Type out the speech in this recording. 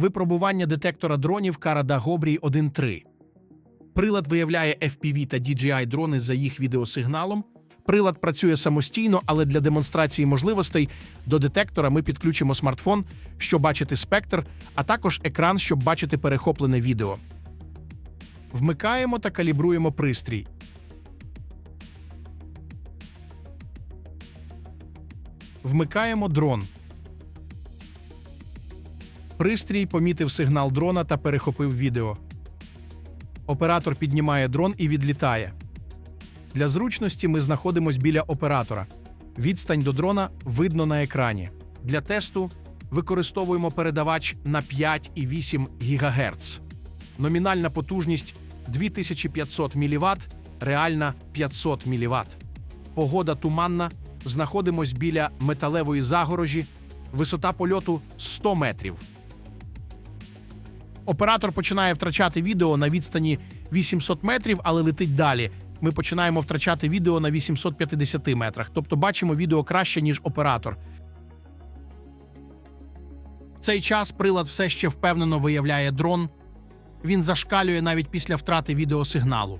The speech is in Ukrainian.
Випробування детектора дронів Карада Гобрій 1.3. Прилад виявляє FPV та DJI дрони за їх відеосигналом. Прилад працює самостійно, але для демонстрації можливостей до детектора ми підключимо смартфон, щоб бачити спектр, а також екран, щоб бачити перехоплене відео. Вмикаємо та калібруємо пристрій. Вмикаємо дрон. Пристрій помітив сигнал дрона та перехопив відео. Оператор піднімає дрон і відлітає. Для зручності ми знаходимось біля оператора. Відстань до дрона видно на екрані. Для тесту використовуємо передавач на 5,8 ГГц. Номінальна потужність 2500 мВт, реальна 500 мВт. Погода туманна. Знаходимось біля металевої загорожі. Висота польоту 100 метрів. Оператор починає втрачати відео на відстані 800 метрів, але летить далі. Ми починаємо втрачати відео на 850 метрах, тобто бачимо відео краще, ніж оператор. В цей час прилад все ще впевнено виявляє дрон. Він зашкалює навіть після втрати відеосигналу.